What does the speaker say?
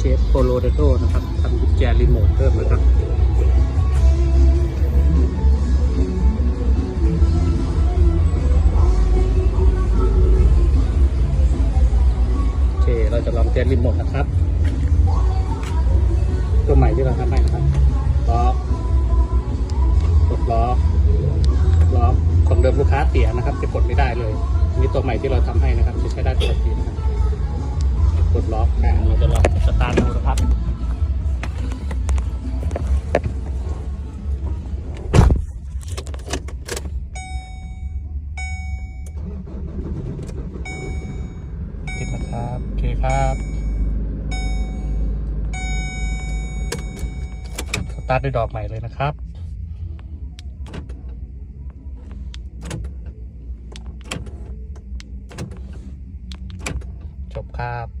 ชฟโลเดโตนะครับทำกุญแจรีโมทเพิ่มนะครับโอเคเราจะลองเทสรีโมทนะครับ ตัวใหม่ที่เราทำให้นะครับล็อกกดล็อกล็อกของเดิมลูกค้าเสียนะครับ จะกดไม่ได้เลยนี่ตัวใหม่ที่เราทำให้นะครับจะใช้ได้ปกตินะครับ ติดนะครับ โอเคครับสตาร์ทด้วยดอกใหม่เลยนะครับจบครับ